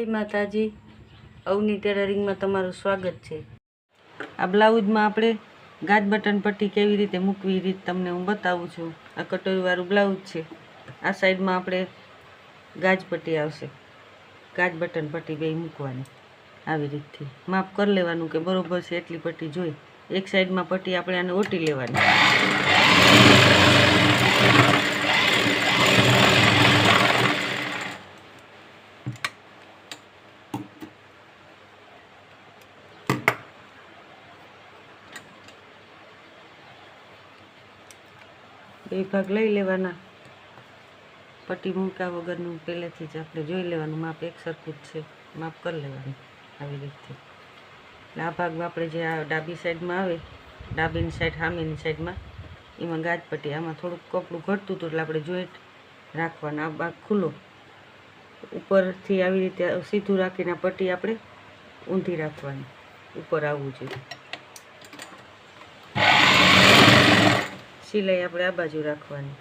જય માતાજી, અવની ટેલરિંગમાં તમારું સ્વાગત છે. આ બ્લાઉઝમાં આપણે ગાજ બટન પટ્ટી કેવી રીતે મૂકવી એ રીત તમને હું બતાવું છું. આ કટોરીવાળું બ્લાઉઝ છે. આ સાઈડમાં આપણે ગાજ પટ્ટી આવશે. ગાજ બટન પટ્ટી બે મૂકવાની આવી રીતથી. માપ કરી લેવાનું કે બરોબર છે એટલી પટ્ટી જોઈ. એક સાઈડમાં પટ્ટી આપણે આને ઓટી લેવાની. બે ભાગ લઈ લેવાના. પટ્ટી મૂક્યા વગરનું પહેલેથી જ આપણે જોઈ લેવાનું. માપ એક સરખું જ છે. માપ કરી લેવાનું આવી રીતથી એટલે આ ભાગમાં આપણે જે આ ડાબી સાઈડમાં આવે, ડાબીની સાઈડ, સામેની સાઈડમાં, એમાં ગાજ પટ્ટી. આમાં થોડુંક કપડું ઘટતું હતું એટલે આપણે જોઈન્ટ રાખવાના. આ ભાગ ખુલ્લો. ઉપરથી આવી રીતે સીધું રાખીને પટ્ટી આપણે ઊંધી રાખવાની. ઉપર આવવું જોઈએ. સિલાઈ આપણે આ બાજુ રાખવાની.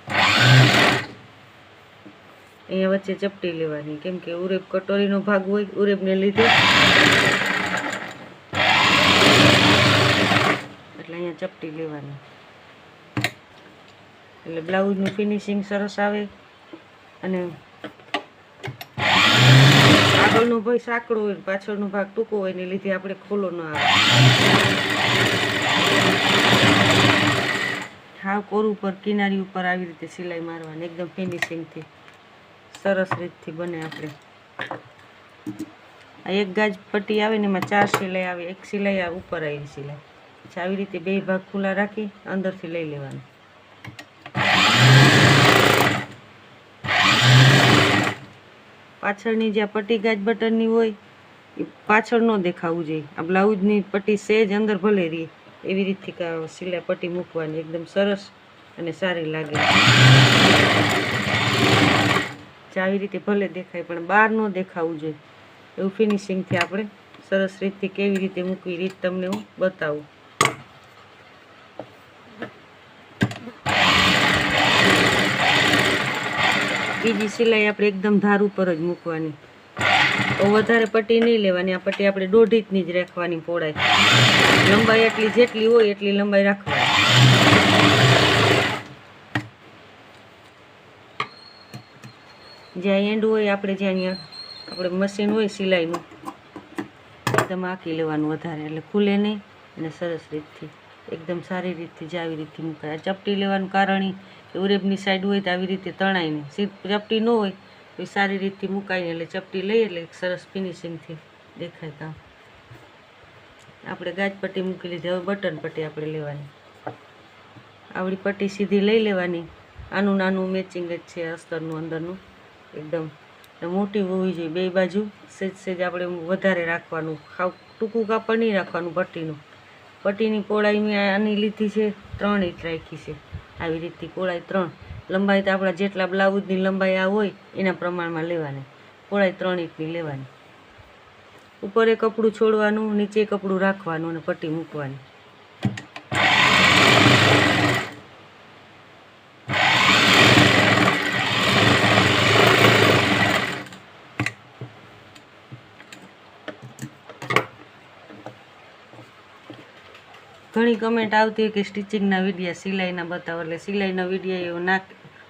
અહીંયા વચ્ચે ચપટી લેવાની. કેમ કે ઉરેબ કટોરીનો ભાગ હોય, ઉરેબને લીધે. એટલે અહીંયા ચપટી લેવાની. એટલે બ્લાઉઝનું ફિનિશિંગ સરસ આવે. અને આગળનો ભાઈ સાંકડો હોય, પાછળનો ભાગ ટૂંકો હોય, એને લીધે આપણે ખોલો ન આવે હાવ કોર ઉપર, કિનારી ઉપર આવી રીતે સિલાઈ મારવાની, એકદમ ફિનિશિંગથી સરસ રીતથી બને આપણે. આ એક ગાજ પટ્ટી આવે ને એમાં ચાર સિલાઈ આવે, એક સિલાઈ આ ઉપર આવી સિલાઈ. પછી આવી રીતે બે ભાગ ખુલ્લા રાખી, અંદરથી લઈ લેવાનું. પાછળની જે પટ્ટી ગાજ બટનની હોય, એ પાછળ ન દેખાવું જોઈએ. આ બ્લાઉઝની પટ્ટી સેજ અંદર ભલે રહે, એવી રીતથી સિલાઈ પટ્ટી મૂકવાની, એકદમ સરસ અને સારી લાગે. આવી રીતે ભલે દેખાય, પણ બહાર ન દેખાવું જોઈએ. એવું ફિનિશિંગથી આપણે સરસ રીતથી કેવી રીતે મૂકવી રીત તમને હું બતાવું. બીજી સિલાઈ આપણે એકદમ ધાર ઉપર જ મૂકવાની. તો વધારે પટ્ટી નહીં લેવાની, આ પટ્ટી આપણે દોઢ જ રાખવાની પહોળાઈ. લંબાઈ એટલી જેટલી હોય એટલી લંબાઈ રાખવાની. જ્યાં એન્ડ હોય આપણે જ્યાં અહીંયા, આપણે મશીન હોય સિલાઈનું, એકદમ આંકી લેવાનું વધારે. એટલે ખુલે નહીં અને સરસ રીતથી, એકદમ સારી રીતથી જ આવી રીતથી મૂકાય. ચપટી લેવાનું કારણ એ ઉરેબની સાઈડ હોય તો આવી રીતે તણાય નહીં. સીધ ચપટી ન હોય તો સારી રીતથી મૂકાઈને એટલે ચપટી લઈએ એટલે સરસ ફિનિશિંગથી દેખાય કામ. આપણે ગાજ પટ્ટી મૂકી લીધી. હવે બટન પટ્ટી આપણે લેવાની. આવડી પટ્ટી સીધી લઈ લેવાની. આનું નાનું મેચિંગ જ છે અસ્તરનું, અંદરનું. એકદમ મોટી હોવી જોઈએ. બે બાજુ સેજ સેજ આપણે વધારે રાખવાનું. ખાવ ટૂંકું કાપડ નહીં રાખવાનું, પટ્ટીનું. પટ્ટીની પહોળાઈ મેં આની લીધી છે ત્રણ ઇંચ રાખી છે. આવી રીતની પહોળાઈ ત્રણ. લંબાઈ તો આપણા જેટલા બ્લાઉઝની લંબાઈ આ હોય એના પ્રમાણમાં લેવાની. પહોળાઈ ત્રણ ઇંચની લેવાની. ઉપર એક કપડું છોડવાનું, નીચે કપડું રાખવાનું અને પટ્ટી મૂકવાની. ઘણી કમેન્ટ આવતી હોય કે સ્ટિચિંગના વિડીયા સિલાઈના બતાવો. એટલે સિલાઈના વિડીયા ના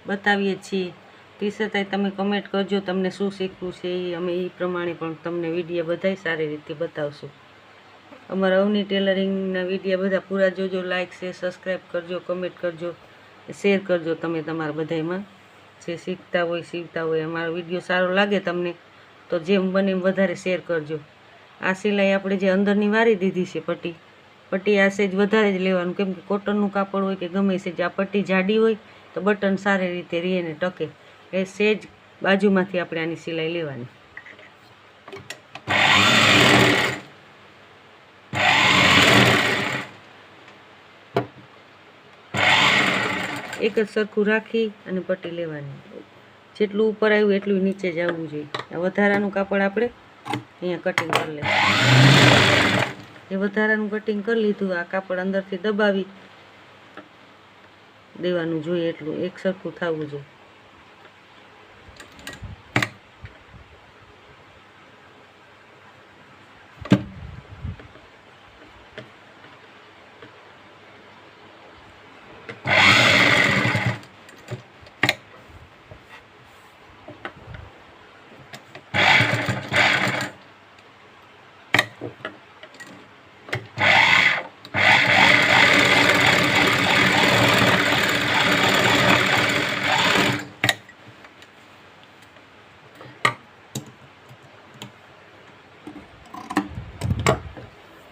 બતાવીએ છીએ. તે છતાંય તમે કમેન્ટ કરજો, તમને શું શીખવું છે એ અમે એ પ્રમાણે પણ તમને વિડીયા બધાય સારી રીતે બતાવશું. અમારા અવની ટેલરિંગના વિડીયા બધા પૂરા જોજો લાઇક છે સબસ્ક્રાઈબ કરજો કમેન્ટ કરજો શેર કરજો તમે તમારા બધાયમાં. જે શીખતા હોય સીવતા હોય, અમારો વીડિયો સારો લાગે તમને, તો જેમ બને એમ વધારે શેર કરજો. આ સિલાઈ આપણે જે અંદરની વારી દીધી છે પટ્ટી પટ્ટી આ સેજ વધારે જ લેવાનું. કેમ કે કોટનનું કાપડ હોય કે ગમે સેજ આ પટ્ટી જાડી હોય તો બટન સારી રીતે રહે ને ટકે. એ સેજ બાજુમાંથી આપણે આની સિલાઈ લેવાની. એક જ સરખું રાખી અને પટ્ટી લેવાની. જેટલું ઉપર આવ્યું એટલું નીચે જ આવવું જોઈએ. વધારાનું કાપડ આપણે અહીંયા કટિંગ કરી લેવાનું. એ વધારાનું કટિંગ કરી લીધું, આ કાપડ અંદરથી દબાવી દેવાનું જોઈએ એટલું, એક સરખું થવું જોઈએ.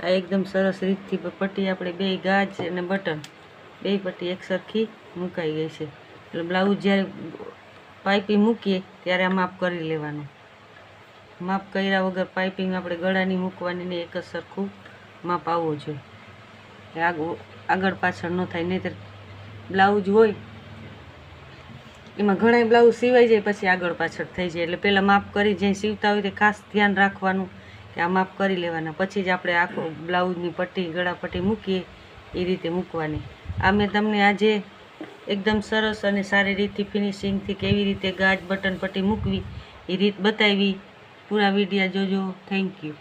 આ એકદમ સરસ રીતથી પટ્ટી આપણે બે ગાજ અને બટન, બે પટ્ટી એક સરખી મુકાઈ ગઈ છે. એટલે બ્લાઉઝ જ્યારે પાઇપિંગ મૂકીએ ત્યારે આ માપ કરી લેવાનું. માપ કર્યા વગર પાઇપિંગ આપણે ગળાની મૂકવાની એક જ સરખું માપ આવવું જોઈએ. આગળ પાછળ ન થાય, નહીંતર બ્લાઉઝ હોય, એમાં ઘણા બ્લાઉઝ સિવાય જાય, પછી આગળ પાછળ થઈ જાય. એટલે પહેલાં માપ કરી, જ્યાં સીવતા હોય તે ખાસ ધ્યાન રાખવાનું. આ માપ કરી લેવાના. પછી જ આપણે આખો બ્લાઉઝની પટ્ટી, ગળા પટ્ટી મૂકીએ, એ રીતે મૂકવાની. આ મેં તમને આજે એકદમ સરસ અને સારી રીતથી ફિનિશિંગથી કેવી રીતે ગાજ, બટન, પટ્ટી મૂકવી, એ રીત બતાવી. પૂરા વિડીયા જોજો. Thank you